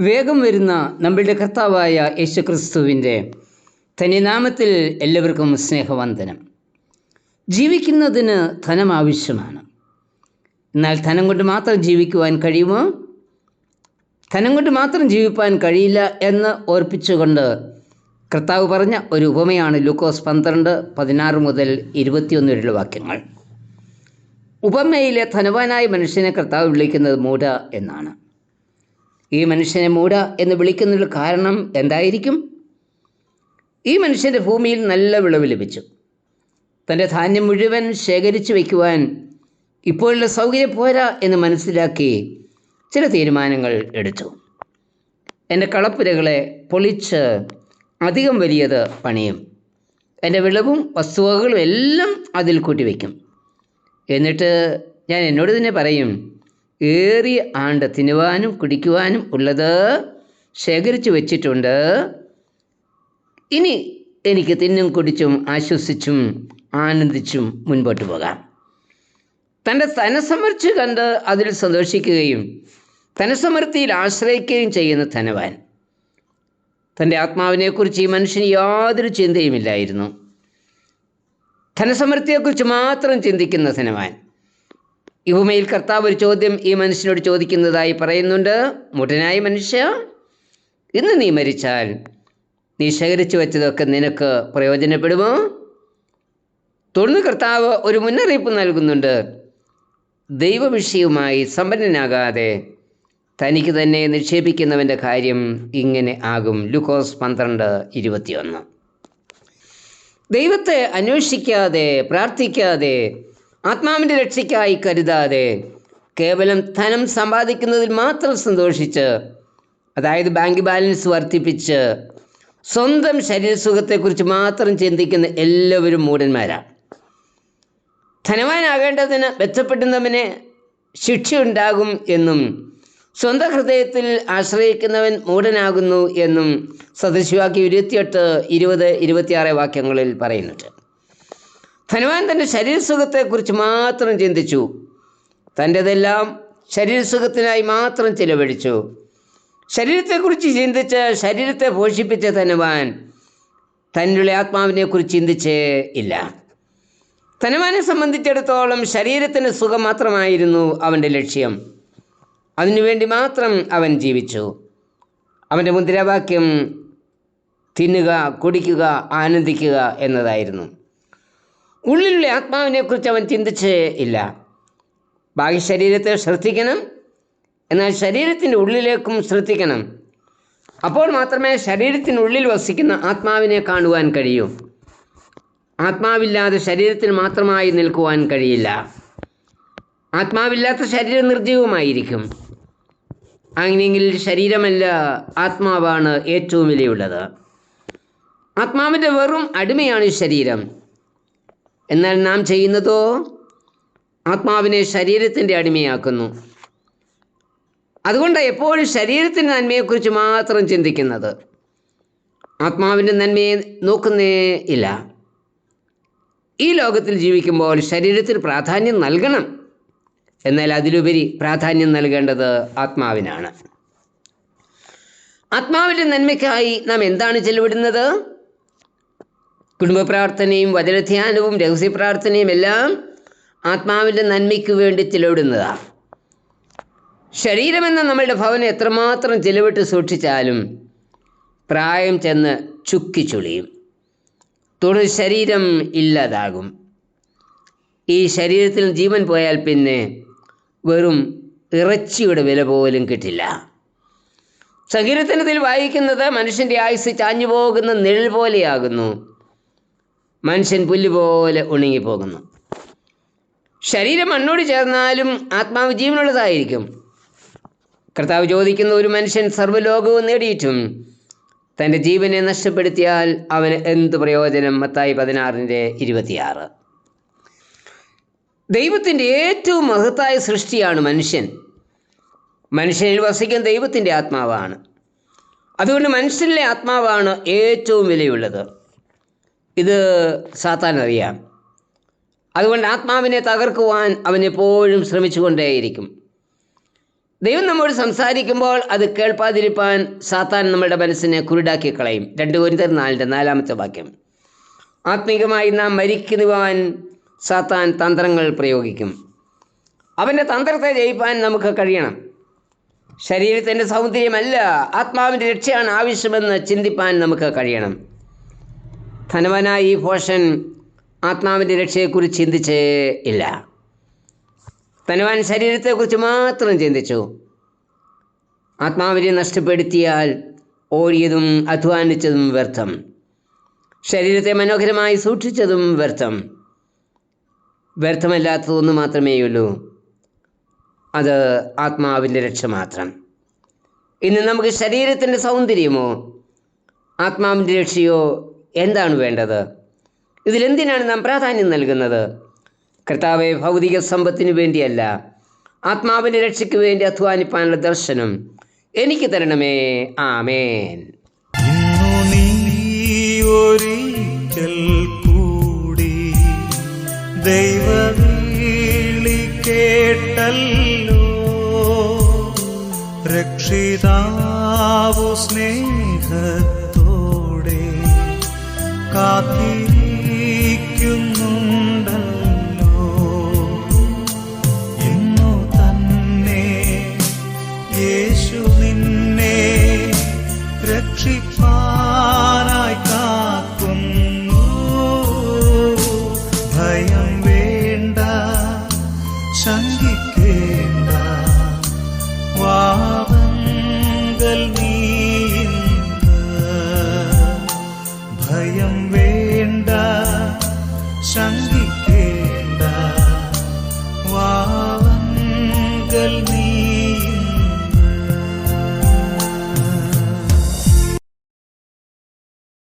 വേഗം വരുന്ന നമ്മളുടെ കർത്താവായ യേശുക്രിസ്തുവിന്റെ തനി നാമത്തിൽ എല്ലാവർക്കും സ്നേഹവന്ദനം. ജീവിക്കുന്നതിന് ധനം ആവശ്യമാണ്. എന്നാൽ ധനം കൊണ്ട് മാത്രം ജീവിക്കുവാൻ കഴിയുമോ? ധനം കൊണ്ട് മാത്രം ജീവിപ്പാൻ കഴിയില്ല എന്ന് ഓർപ്പിച്ചുകൊണ്ട് കർത്താവ് പറഞ്ഞ ഒരു ഉപമയാണ് ലൂക്കോസ് പന്ത്രണ്ട് പതിനാറ് മുതൽ ഇരുപത്തിയൊന്ന് വരെയുള്ള വാക്യങ്ങൾ. ഉപമയിലെ ധനവാനായ മനുഷ്യനെ കർത്താവ് വിളിക്കുന്നത് മൂട എന്നാണ്. ഈ മനുഷ്യനെ മൂഢ എന്ന് വിളിക്കുന്നതിൽ കാരണം എന്തായിരിക്കും? ഈ മനുഷ്യന്റെ ഭൂമിയിൽ നല്ല വിളവ് ലഭിച്ചു. തന്റെ ധാന്യം മുഴുവൻ ശേഖരിച്ചു വയ്ക്കുവാൻ ഇപ്പോഴുള്ള സൗകര്യം പോരാ എന്ന് മനസ്സിലാക്കി ചില തീരുമാനങ്ങൾ എടുത്തു. എന്റെ കളപ്പുരകളെ പൊളിച്ച് അധികം വലിയത് പണിയും. എന്റെ വിളവും വസ്തുവകകളും എല്ലാം അതിൽ കൂട്ടിവെക്കും എന്നിട്ട് ഞാൻ എന്നോട് തന്നെ പറയും ഏറിയ ആണ്ട് തിന്നുവാനും കുടിക്കുവാനും ഉള്ളത് ശേഖരിച്ചു വച്ചിട്ടുണ്ട്. ഇനി എനിക്ക് തിന്നും കുടിച്ചും ആശ്വസിച്ചും ആനന്ദിച്ചും മുൻപോട്ട് പോകാം. തന്റെ ധനസമർച്ച് കണ്ട് അതിൽ സന്തോഷിക്കുകയും ധനസമൃദ്ധിയിൽ ആശ്രയിക്കുകയും ചെയ്യുന്ന ധനവാൻ. തന്റെ ആത്മാവിനെക്കുറിച്ച് ഈ മനുഷ്യന് യാതൊരു ചിന്തയുമില്ലായിരുന്നു. ധനസമൃദ്ധിയെക്കുറിച്ച് മാത്രം ചിന്തിക്കുന്ന ധനവാൻ. യുവമയിൽ കർത്താവ് ഒരു ചോദ്യം ഈ മനുഷ്യനോട് ചോദിക്കുന്നതായി പറയുന്നുണ്ട്. മുടനായ മനുഷ്യ ഇന്ന് നീ മരിച്ചാൽ നീ ശേഖരിച്ചു വെച്ചതൊക്കെ നിനക്ക് പ്രയോജനപ്പെടുമോ? തുടർന്ന് കർത്താവ് ഒരു മുന്നറിയിപ്പ് നൽകുന്നുണ്ട്. ദൈവവിഷയവുമായി സമ്പന്നനാകാതെ തനിക്ക് തന്നെ നിക്ഷേപിക്കുന്നവന്റെ കാര്യം ഇങ്ങനെ ആകും. ലുക്കോസ് പന്ത്രണ്ട് ഇരുപത്തിയൊന്ന്. ദൈവത്തെ അന്വേഷിക്കാതെ പ്രാർത്ഥിക്കാതെ ആത്മാവിന്റെ രക്ഷയ്ക്കായി കരുതാതെ കേവലം ധനം സമ്പാദിക്കുന്നതിൽ മാത്രം സന്തോഷിച്ച് അതായത് ബാങ്ക് ബാലൻസ് വർദ്ധിപ്പിച്ച് സ്വന്തം ശരീരസുഖത്തെക്കുറിച്ച് മാത്രം ചിന്തിക്കുന്ന എല്ലാവരും മൂടന്മാരാണ് ധനവാനാകേണ്ടതിന് മെച്ചപ്പെടുന്നവന് ശിക്ഷയുണ്ടാകും എന്നും സ്വന്തം ഹൃദയത്തിൽ ആശ്രയിക്കുന്നവൻ മൂടനാകുന്നു എന്നും സദൃശിവാക്യം ഇരുപത്തിയെട്ട് ഇരുപത് ഇരുപത്തിയാറ് വാക്യങ്ങളിൽ പറയുന്നുണ്ട്. ധനവാൻ തന്റെ ശരീരസുഖത്തെക്കുറിച്ച് മാത്രം ചിന്തിച്ചു. തന്റെതെല്ലാം ശരീരസുഖത്തിനായി മാത്രം ചിലവഴിച്ചു. ശരീരത്തെക്കുറിച്ച് ചിന്തിച്ച് ശരീരത്തെ പോഷിപ്പിച്ച ധനവാൻ തന്റെ ആത്മാവിനെക്കുറിച്ച് ചിന്തിച്ചേ ഇല്ല. ധനവാനെ സംബന്ധിച്ചിടത്തോളം ശരീരത്തിന് സുഖം മാത്രമായിരുന്നു അവന്റെ ലക്ഷ്യം. അതിനുവേണ്ടി മാത്രം അവൻ ജീവിച്ചു. അവന്റെ മുദ്രാവാക്യം തിന്നുക കുടിക്കുക ആനന്ദിക്കുക എന്നതായിരുന്നു. ഉള്ളിലുള്ള ആത്മാവിനെക്കുറിച്ച് അവൻ ചിന്തിച്ച് ഇല്ല. ബാഹ്യ ശരീരത്തെ ശ്രദ്ധിക്കണം. എന്നാൽ ശരീരത്തിന്റെ ഉള്ളിലേക്കും ശ്രദ്ധിക്കണം. അപ്പോൾ മാത്രമേ ശരീരത്തിനുള്ളിൽ വസിക്കുന്ന ആത്മാവിനെ കാണുവാൻ കഴിയൂ. ആത്മാവില്ലാതെ ശരീരത്തിന് മാത്രമായി നിൽക്കുവാൻ കഴിയില്ല. ആത്മാവില്ലാത്ത ശരീരം നിർജീവമായിരിക്കും അങ്ങനെയെങ്കിൽ ശരീരമല്ല ആത്മാവാണ് ഏറ്റവും വിലയുള്ളത്. ആത്മാവിന്റെ വെറും അടിമയാണ് ശരീരം. എന്നാൽ നാം ചെയ്യുന്നതോ? ആത്മാവിനെ ശരീരത്തിന്റെ അടിമയാക്കുന്നു. അതുകൊണ്ട് എപ്പോഴും ശരീരത്തിന്റെ നന്മയെക്കുറിച്ച് മാത്രം ചിന്തിക്കുന്നത്. ആത്മാവിന്റെ നന്മയെ നോക്കുന്നേ ഇല്ല. ഈ ലോകത്തിൽ ജീവിക്കുമ്പോൾ ശരീരത്തിന് പ്രാധാന്യം നൽകണം. എന്നാൽ അതിലുപരി പ്രാധാന്യം നൽകേണ്ടത് ആത്മാവിനാണ്. ആത്മാവിന്റെ നന്മയ്ക്കായി നാം എന്താണ് ചെലവിടുന്നത്? കുടുംബ പ്രാർത്ഥനയും വചനധ്യാനവും രഹസ്യ പ്രാർത്ഥനയും എല്ലാം ആത്മാവിന്റെ നന്മയ്ക്ക് വേണ്ടി ചിലവിടുന്നതാണ് ശരീരമെന്ന നമ്മളുടെ ഭവനം എത്രമാത്രം ചിലവിട്ട് സൂക്ഷിച്ചാലും പ്രായം ചെന്ന് ചുക്കി ചുളിയും. തുടർ ശരീരം ഇല്ലാതാകും. ഈ ശരീരത്തിൽ ജീവൻ പോയാൽ പിന്നെ വെറും ഇറച്ചിയുടെ വില പോലും കിട്ടില്ല. സങ്കീർത്തനത്തിൽ വായിക്കുന്നത് മനുഷ്യന്റെ ആയുസ് ചാഞ്ഞു പോകുന്ന നിഴൽ പോലെയാകുന്നു. മനുഷ്യൻ പുല്ലുപോലെ ഉണങ്ങിപ്പോകുന്നു. ശരീരം മണ്ണോട് ചേർന്നാലും ആത്മാവ് ജീവനുള്ളതായിരിക്കും. കർത്താവ് ചോദിക്കുന്ന ഒരു മനുഷ്യൻ സർവലോകവും നേടിയിട്ടും തന്റെ ജീവനെ നഷ്ടപ്പെടുത്തിയാൽ അവന് എന്ത് പ്രയോജനം? മത്തായി പതിനാറിന്റെ ഇരുപത്തിയാറ്. ദൈവത്തിന്റെ ഏറ്റവും മഹത്തായ സൃഷ്ടിയാണ് മനുഷ്യൻ. മനുഷ്യനിൽ വസിക്കുന്ന ദൈവത്തിന്റെ ആത്മാവാണ്. അതുകൊണ്ട് മനുഷ്യനിലെ ആത്മാവാണ് ഏറ്റവും വിലയുള്ളത്. ഇത് സാത്താൻ അറിയാം. അതുകൊണ്ട് ആത്മാവിനെ തകർക്കുവാൻ അവൻ എപ്പോഴും ശ്രമിച്ചുകൊണ്ടേയിരിക്കും. ദൈവം നമ്മോട് സംസാരിക്കുമ്പോൾ അത് കേൾപ്പാതിരിപ്പാൻ സാത്താൻ നമ്മുടെ മനസ്സിനെ കുരുടാക്കി കളയും. രണ്ട് ഒരു നാലിന്റെ നാലാമത്തെ വാക്യം. ആത്മീകമായി നാം മരിക്കുവാൻ സാത്താൻ തന്ത്രങ്ങൾ പ്രയോഗിക്കും. അവന്റെ തന്ത്രത്തെ ജയിപ്പാൻ നമുക്ക് കഴിയണം. ശരീരത്തിന്റെ സൗന്ദര്യമല്ല ആത്മാവിന്റെ രക്ഷയാണ് ആവശ്യമെന്ന് ചിന്തിപ്പാൻ നമുക്ക് കഴിയണം. ധനവനായ ഈ ഭോഷൻ ആത്മാവിന്റെ രക്ഷയെക്കുറിച്ച് ചിന്തിച്ചേ ഇല്ല. ധനവാൻ ശരീരത്തെക്കുറിച്ച് മാത്രം ചിന്തിച്ചു. ആത്മാവിനെ നഷ്ടപ്പെടുത്തിയാൽ ഓടിയതും അധ്വാനിച്ചതും വ്യർത്ഥം. ശരീരത്തെ മനോഹരമായി സൂക്ഷിച്ചതും വ്യർത്ഥം. വ്യർത്ഥമല്ലാത്തതൊന്നു മാത്രമേയുള്ളൂ. അത് ആത്മാവിന്റെ രക്ഷ മാത്രം. ഇന്ന് നമുക്ക് ശരീരത്തിന്റെ സൗന്ദര്യമോ ആത്മാവിന്റെ രക്ഷയോ എന്താണ് വേണ്ടത്? ഇതിലെന്തിനാണ് നാം പ്രാധാന്യം നൽകുന്നത്? കർത്താവെ ഭൗതിക സമ്പത്തിനു വേണ്ടിയല്ല ആത്മാവിന്റെ രക്ഷയ്ക്ക് വേണ്ടി അധ്വാനിപ്പാനുള്ള ദർശനം എനിക്ക് തരണമേ. ആമേൻ. ഒരിക്കൽ കൂടി കേട്ടല്ലോ. രക്ഷിതാവു സ്നേഹത്തോടെ পাখি 上帝。